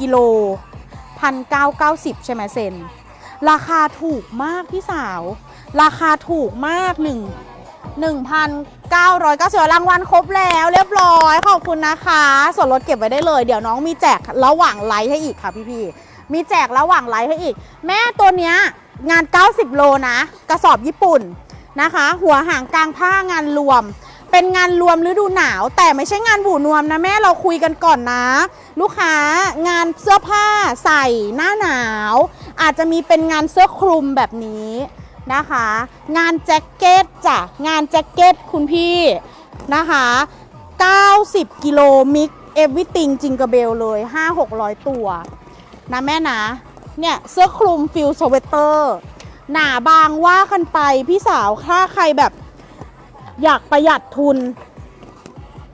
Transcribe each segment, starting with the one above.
กิโลพันเก้าเก้าสิบใช่ไหมเซนราคาถูกมากพี่สาว ราคาถูกมากหนึ่งหนึ่งพันเก้าร้อยเก้าสิบรางวัลครบแล้วเรียบร้อยขอบคุณนะคะ ส่วนลดเก็บไว้ได้เลย เดี๋ยวน้องมีแจกระหว่างไลฟ์ให้อีกค่ะพี่ๆมีแจกระหว่างไลฟ์ให้อีก แม่ตัวเนี้ยงาน 90 โลนะ กระสอบญี่ปุ่นนะคะ หัวหางกลางผ้างานรวม เป็นงานรวมฤดูหนาว แต่ไม่ใช่งานบูนวมนะแม่เราคุยกันก่อนนะ ลูกค้างานเสื้อผ้าใส่หน้าหนาว อาจจะมีเป็นงานเสื้อคลุมแบบนี้นะคะ งานแจ็คเก็ตจ้ะงานแจ็คเก็ตคุณพี่นะคะ 90 กิโลมิกเอวิติงจิงกระเบลเลย 5-600 ตัวนะแม่นะ เนี่ย เสื้อคลุมฟิลสเวตเตอร์ หนาบางว่ากันไปพี่สาวถ้าใครแบบ อยากประหยัดทุน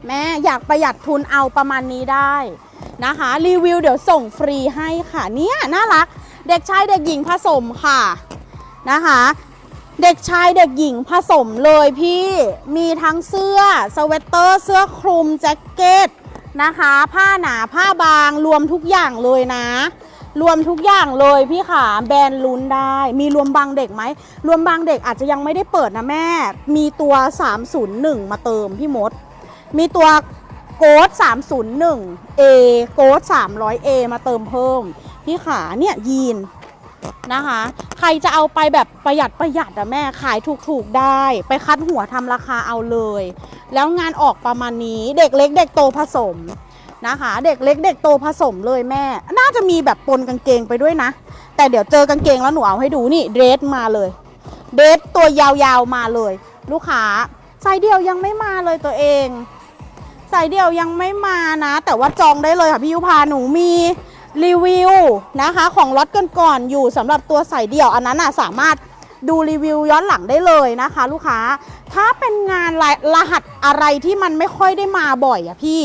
แม่อยากประหยัดทุนเอาประมาณนี้ได้นะคะ รีวิวเดี๋ยวส่งฟรีให้ค่ะเนี่ยน่ารัก เด็กชายเด็กหญิงผสมค่ะนะคะ เด็กชายเด็กหญิงผสมเลยพี่มีทั้งเสื้อสเวตเตอร์ เสื้อคลุมแจ็คเก็ตนะคะ ผ้าหนาผ้าบางรวมทุกอย่างเลยนะ รวมทุกอย่างเลยพี่ขาแบรนด์ลุ้นได้ มีรวมบางเด็กไหม รวมบางเด็กอาจจะยังไม่ได้เปิดนะแม่ มีตัว 301 มาเติมพี่มด มีตัวโกด301 A โกด300 A มาเติมเพิ่ม พี่ขาเนี่ยยีนนะคะ ใครจะเอาไปแบบประหยัดประหยัดอะแม่ขายถูกๆได้ ไปคัดหัวทำราคาเอาเลย แล้วงานออกประมาณนี้เด็กเล็กเด็กโตผสม นะคะ เด็กเล็กเด็กโตผสมเลยแม่ น่าจะมีแบบปนกางเกงไปด้วยนะ แต่เดี๋ยวเจอกางเกงแล้วหนูเอาให้ดูนี่เดรสมาเลย เดรสตัวยาวๆมาเลย ลูกค้าไซส์เดียวยังไม่มาเลยตัวเองไซส์เดียวยังไม่มานะ แต่ว่าจองได้เลยค่ะพี่ยุพาหนูมีรีวิวนะคะ ของล็อตก่อนๆอยู่สำหรับตัวใส่เดี่ยวอันนั้นอะสามารถ ดูรีวิวย้อนหลังได้เลยนะคะ ลูกค้า ถ้าเป็นงานรายรหัสอะไรที่มันไม่ค่อยได้มาบ่อยอะพี่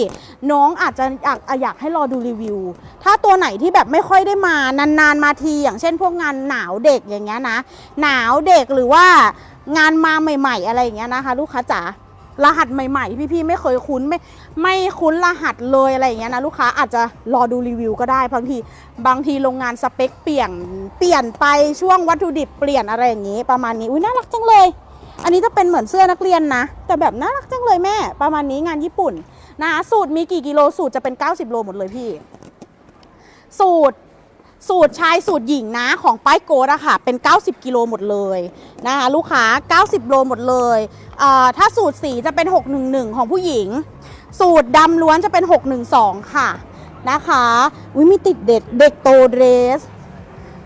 น้องอาจจะอยากอยากให้รอดูรีวิว ถ้าตัวไหนที่แบบไม่ค่อยได้มานานๆมาที อย่างเช่น พวกงานหนาวเด็กอย่างเงี้ยนะ หนาวเด็กหรือว่างานมาใหม่ ๆ อะไรอย่างเงี้ยนะคะ ลูกค้าจ๋า รหัสใหม่ ๆ พี่ๆไม่เคยคุ้นไม่ไม่คุ้นรหัสเลยอะไรอย่างเงี้ยนะลูกค้าอาจจะรอดูรีวิวก็ได้บางทีบางทีโรงงานสเปคเปลี่ยนเปลี่ยนไปช่วงวัตถุดิบเปลี่ยนอะไรอย่างงี้ประมาณนี้อุ้ยน่ารักจังเลย อันนี้จะเป็นเหมือนเสื้อนักเรียนนะ แต่แบบน่ารักจังเลยแม่ ประมาณนี้งานญี่ปุ่นนะสูตรมีกี่กิโลสูตรจะเป็น 90 โลหมดเลยพี่ สูตร สูตรชายสูตรหญิงนะของป้ายโกดอะค่ะ เป็น 90 กิโลหมดเลยนะคะลูกค้า 90โลหมดเลยเอ่อถ้าสูตรสีจะเป็น 611 ของผู้หญิง สูตรดำล้วนจะเป็น 612 ค่ะนะคะวิมีติดเด็กเด็กโตเดรส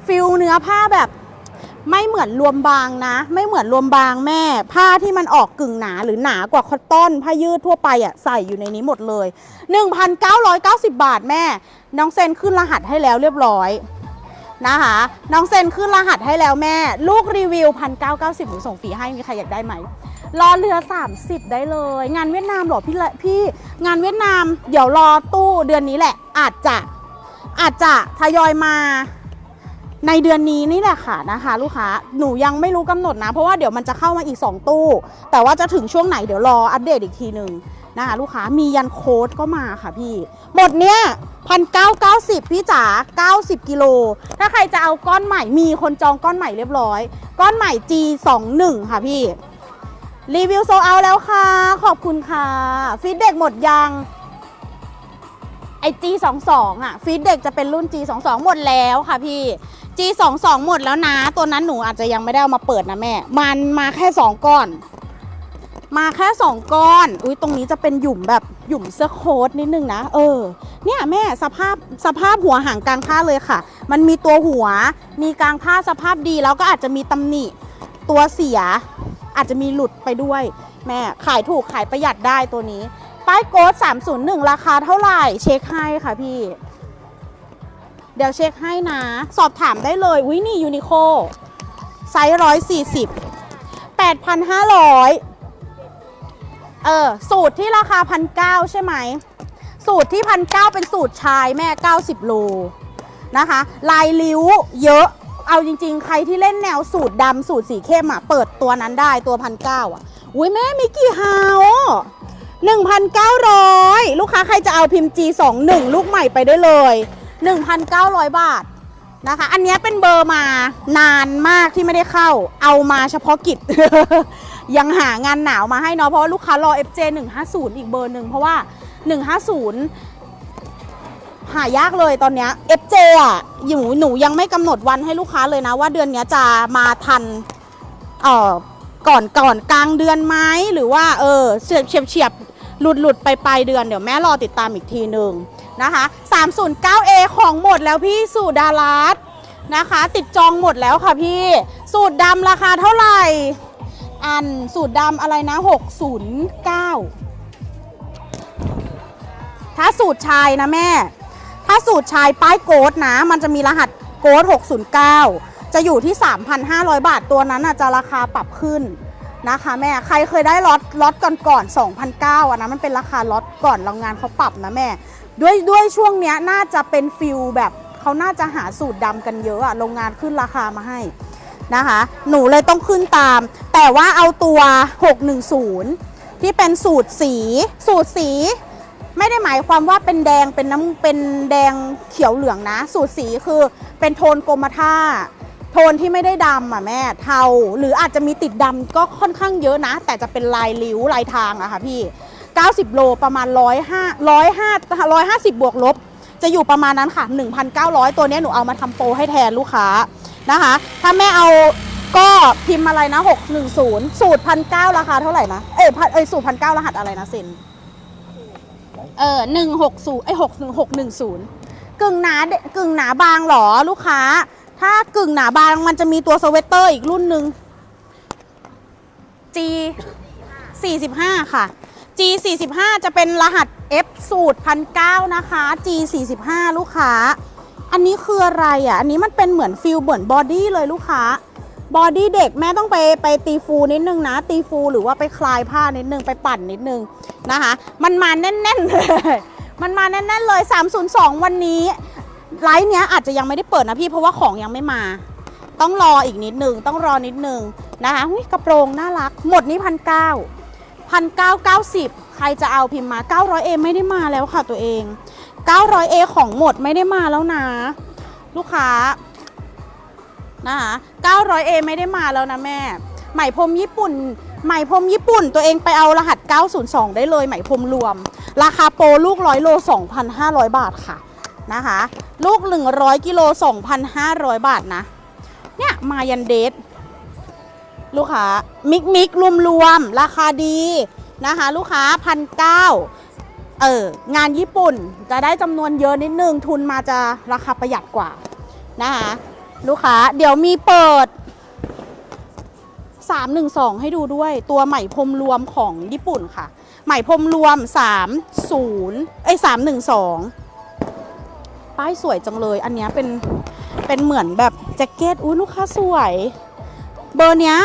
ฟิลเนื้อผ้าแบบ ไม่เหมือนรวมบางนะ ไม่เหมือนรวมบางแม่ ผ้าที่มันออกกึ่งหนาหรือหนากว่าคอตตอนผ้ายืดทั่วไปอะใส่อยู่ในนี้หมดเลย 1,990 บาทแม่ น้องเซนขึ้นรหัสให้แล้วเรียบร้อยนะคะ น้องเซนขึ้นรหัสให้แล้วแม่ ลูกรีวิว 1,990หนูส่งฟรีให้มีใครอยากได้ไหมรอเรือ 30 ได้เลย งานเวียดนามหรอพี่ละพี่งานเวียดนาม เดี๋ยวรอตู้เดือนนี้แหละ อาจจะอาจจะทยอยมา ในเดือนนี้นี่แหละค่ะนะคะ ลูกค้าหนูยังไม่รู้กำหนดนะ เพราะว่าเดี๋ยวมันจะเข้ามาอีก 2 ตู้ แต่ว่าจะถึงช่วงไหนเดี๋ยวรออัปเดตอีกทีหนึ่งนะคะลูกค้ามียันโค้ดก็มาค่ะพี่ หมดเนี้ยพันเก้าเก้าสิบพี่จ๋า90กิโล ถ้าใครจะเอาก้อนใหม่มีคนจองก้อนใหม่เรียบร้อย ก้อนใหม่ G21 ค่ะพี่ รีวิวโซเอาแล้วค่ะ ขอบคุณค่ะฟีดเด็กหมดยัง ไอ G22 อะฟีดเด็กจะเป็นรุ่น G22 หมดแล้วค่ะพี่ G22 หมดแล้วนะ ตัวนั้นหนูอาจจะยังไม่ได้เอามาเปิดนะแม่ มันมาแค่ 2 ก้อน มาแค่ 2 ก้อน อุ้ยตรงนี้จะเป็นหยุ่มแบบหยุ่มเสื้อโค้ทนิดนึงนะ เออ เนี่ยแม่สภาพสภาพหัวหางกลางผ้าเลยค่ะ มันมีตัวหัว มีกลางผ้าสภาพดีแล้วก็อาจจะมีตำหนิ ตัวเสีย อาจจะมีหลุดไปด้วย แม่ขายถูกขายประหยัดได้ตัวนี้ ป้ายโกด301 ราคาเท่าไหร่ เช็คให้ค่ะพี่ เดี๋ยวเช็คให้นะ สอบถามได้เลยวินี่ยูนิโคไซส์ร้อยสี่สิบแปดพันห้าร้อยเออ สูตรที่ราคาพันเก้าใช่ไหม สูตรที่พันเก้าเป็นสูตรชายแม่90โลนะคะ ลายริ้วเยอะ เอาจริง ๆ ใครที่เล่นแนวสูตรดำสูตรสีเข้มอะ เปิดตัวนั้นได้ตัวพันเก้าอะ อุ้ยแม่มิกกี้ฮาว 1,900 ลูกค้าใครจะเอาพิมพ์ G21 ลูกใหม่ไปได้เลย 1,900 บาทนะคะ อันนี้เป็นเบอร์มานานมากที่ไม่ได้เข้า เอามาเฉพาะกิจ ยังหางานหนาวมาให้เนาะ เพราะว่าลูกค้ารอ FJ 150 อีกเบอร์หนึ่งเพราะว่า 150 หายากเลยตอนเนี้ย FJ อะอยู่หนูยังไม่กำหนดวันให้ลูกค้าเลยนะ ว่าเดือนนี้จะมาทันเอ่อก่อนก่อนกลางเดือนไหมหรือว่าเออเฉียบเฉียบ หลุดหลุดไปปลายเดือนเดี๋ยวแม่รอติดตามอีกทีหนึ่งนะคะ 309A ของหมดแล้วพี่สูตรดารัสนะคะ ติดจองหมดแล้วค่ะพี่ สูตรดำราคาเท่าไหร่ อันสูตรดำอะไรนะ 609 ถ้าสูตรชายนะแม่ ถ้าสูตรชายป้ายโกดนะ มันจะมีรหัสโกด609 จะอยู่ที่ 3,500 บาทตัวนั้นจะราคาปรับขึ้น นะคะแม่ใครเคยได้ล็อตล็อตก่อนก่อน2,009อะนะมันเป็นราคาล็อตก่อนโรงงานเขาปรับนะแม่ ด้วยด้วยช่วงเนี้ยน่าจะเป็นฟิลแบบเขาน่าจะหาสูตรดำกันเยอะอะโรงงานขึ้นราคามาให้นะคะ หนูเลยต้องขึ้นตาม แต่ว่าเอาตัว 610 ที่เป็นสูตรสี สูตรสี ไม่ได้หมายความว่าเป็นแดงเป็นน้ำเป็นแดงเขียวเหลืองนะ สูตรสีคือเป็นโทนกรมท่า โทนที่ไม่ได้ดำอะแม่เทา หรืออาจจะมีติดดำก็ค่อนข้างเยอะนะ แต่จะเป็นลายริ้วลายทางอะค่ะพี่ 90 โลประมาณ 105 105 150 บวกลบ จะอยู่ประมาณนั้นค่ะ 1,900 ตัวนี้หนูเอามาทำโปรให้แทนลูกค้านะคะ ถ้าแม่เอาก็พิมพ์อะไรนะ 610 สูตรพันเราคาเท่าไหร่นะ เอ้ยพันเอ้ยสูตรพันเรหัสอะไรนะเซนเออหนึ่งหกศูนย์ไอหกหกหนึ่งศูนย์กึ่งหนาเดกึ่งหนาบางหรอลูกค้า ถ้ากึ่งหนาบางมันจะมีตัวสเวตเตอร์อีกรุ่นหนึ่ง G 45 ค่ะ G 45จะเป็นรหัส F สูตรพันเนะคะ G 45ลูกค้า อันนี้คืออะไรอะ อันนี้มันเป็นเหมือนฟิลเหมือนบอดี้เลยลูกค้า บอดี้เด็กแม่ต้องไปไปตีฟูนิดนึงนะ ตีฟูหรือว่าไปคลายผ้านิดนึง ไปปั่นนิดนึงนะคะ มันมาแน่นๆเลย มันมาแน่นๆเลย 302 วันนี้ ไลฟ์เนี้ยอาจจะยังไม่ได้เปิดนะพี่เพราะว่าของยังไม่มา ต้องรออีกนิดนึงต้องรอนิดนึงนะคะหุ้ยกระโปรงน่ารัก หมดนี้พันเก้าพันเก้าเก้าสิบใครจะเอาพิมพ์มา 900A ไม่ได้มาแล้วค่ะตัวเอง 900A ของหมดไม่ได้มาแล้วนะ ลูกค้านะคะ 900A ไม่ได้มาแล้วนะแม่ ไหมพรมญี่ปุ่น ไหมพรมญี่ปุ่น ตัวเองไปเอารหัส 902 ได้เลยไหมพรมรวม ราคาโปรลูก100โล 2,500 บาทค่ะนะคะ ลูก 100กิโล2,500 บาทนะ เนี่ยมายันเดทลูกค้ามิกมิกรวมรวมราคาดีนะคะ ลูกค้าพันเก้าเอองานญี่ปุ่นจะได้จำนวนเยอะนิดนึง ทุนมาจะราคาประหยัดกว่านะคะลูกค้าเดี๋ยวมีเปิด 312 ให้ดูด้วยตัวใหม่พรมรวมของญี่ปุ่นค่ะ ใหม่พรมรวม 30 เอ้ย312 ป้ายสวยจังเลย อันนี้เป็นเป็นเหมือนแบบแจ็คเก็ตอุ้ยลูกค้าสวย เบอร์เนี้ย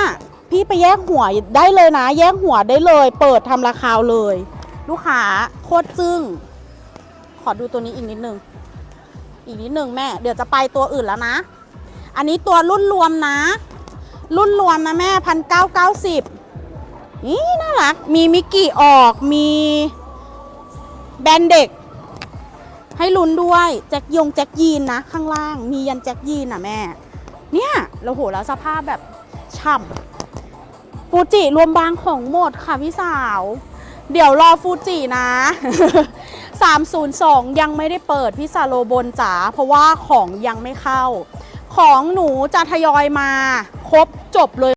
พี่ไปแยกหัวได้เลยนะ แยกหัวได้เลย เปิดทำราคาเลย ลูกค้าโคตรจึ้ง ขอดูตัวนี้อีกนิดนึง อีกนิดนึงแม่ เดี๋ยวจะไปตัวอื่นแล้วนะ อันนี้ตัวรุ่นรวมนะ รุ่นรวมนะแม่พันเก้าเก้าสิบนี่น่ารัก มีมิกกี้ออก มีแบรนด์เด็ก ให้ลุ้นด้วยแจ็คยงแจ็คยีนนะข้างล่างมียันแจ็คยีนอะแม่ เนี่ยเราโหแล้วสภาพแบบฉ่ำฟูจิรวมบางของหมดค่ะพี่สาว เดี๋ยวรอฟูจินะ 302 ยังไม่ได้เปิดพี่ซาโลบนจ๋าเพราะว่าของยังไม่เข้า ของหนูจะทยอยมา ครบจบเลย